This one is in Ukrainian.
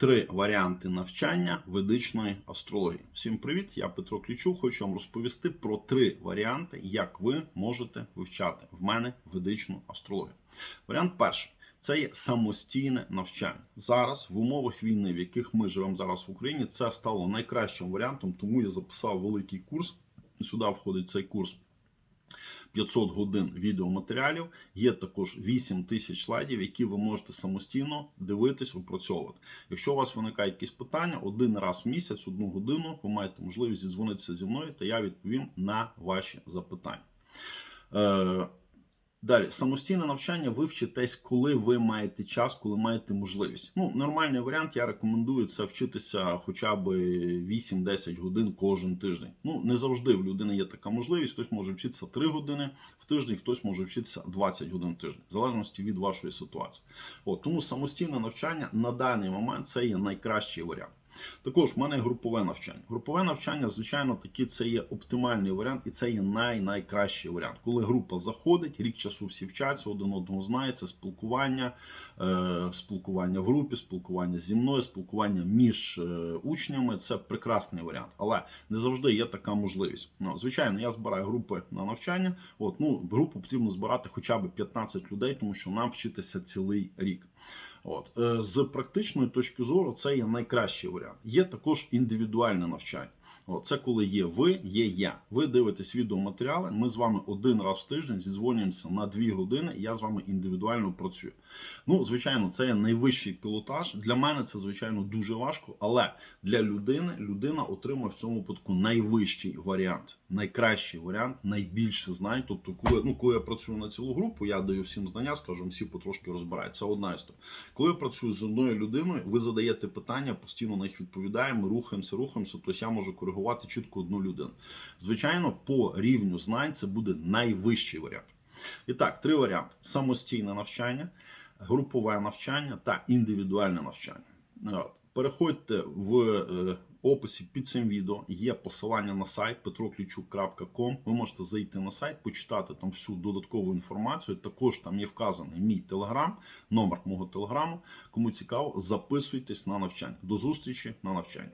три варіанти навчання ведичної астрології. Всім привіт! Я Петро Клічук. Хочу вам розповісти про три варіанти, як ви можете вивчати в мене ведичну астрологію. Варіант перший. Це є самостійне навчання. Зараз в умовах війни, в яких ми живемо зараз в Україні, це стало найкращим варіантом, тому я записав великий курс. Сюди входить цей курс 500 годин відеоматеріалів. Є також 8 тисяч слайдів, які ви можете самостійно дивитись, опрацьовувати. Якщо у вас виникають якісь питання, один раз в місяць, одну годину, ви маєте можливість зідзвонитися зі мною, та я відповім на ваші запитання. Далі, самостійне навчання ви вчитесь, коли ви маєте час, коли маєте можливість. Ну, нормальний варіант, я рекомендую це вчитися хоча б 8-10 годин кожен тиждень. Ну, не завжди в людини є така можливість. Хтось може вчитися 3 години в тиждень, хтось може вчитися 20 годин в тиждень, в залежності від вашої ситуації. От, тому самостійне навчання на даний момент це є найкращий варіант. Також в мене групове навчання. Групове навчання, звичайно, таки це є оптимальний варіант, і це є най найкращий варіант. Коли група заходить, рік часу всі вчаться, один одного знають, це спілкування, е, спілкування в групі, спілкування зі мною, спілкування між е, учнями. Це прекрасний варіант. Але не завжди є така можливість. Ну, звичайно, я збираю групи на навчання. От, ну, групу потрібно збирати хоча б 15 людей, тому що нам вчитися цілий рік. От е, з практичної точки зору, це є найкращий варіант. Є також індивідуальне навчання. Це коли є ви, є я. Ви дивитесь відеоматеріали. Ми з вами один раз в тиждень зідзвонюємося на дві години, я з вами індивідуально працюю. Ну, звичайно, це є найвищий пілотаж. Для мене це звичайно дуже важко, але для людини людина отримує в цьому випадку найвищий варіант, найкращий варіант, найбільше знань. Тобто, коли ну коли я працюю на цілу групу, я даю всім знання, скажімо, всі потрошки розбирають. Це одна історія. Коли я працюю з одною людиною, ви задаєте питання, постійно на них відповідаємо, рухаємося, рухаємося. Тобто я можу коригувати чітко одну людину. Звичайно, по рівню знань це буде найвищий варіант. І так, три варіанти: самостійне навчання, групове навчання та індивідуальне навчання. Переходьте в е, описі під цим відео. Є посилання на сайт petroklічук.com. Ви можете зайти на сайт, почитати там всю додаткову інформацію. Також там є вказаний мій телеграм, номер мого телеграму. Кому цікаво, записуйтесь на навчання. До зустрічі на навчанні.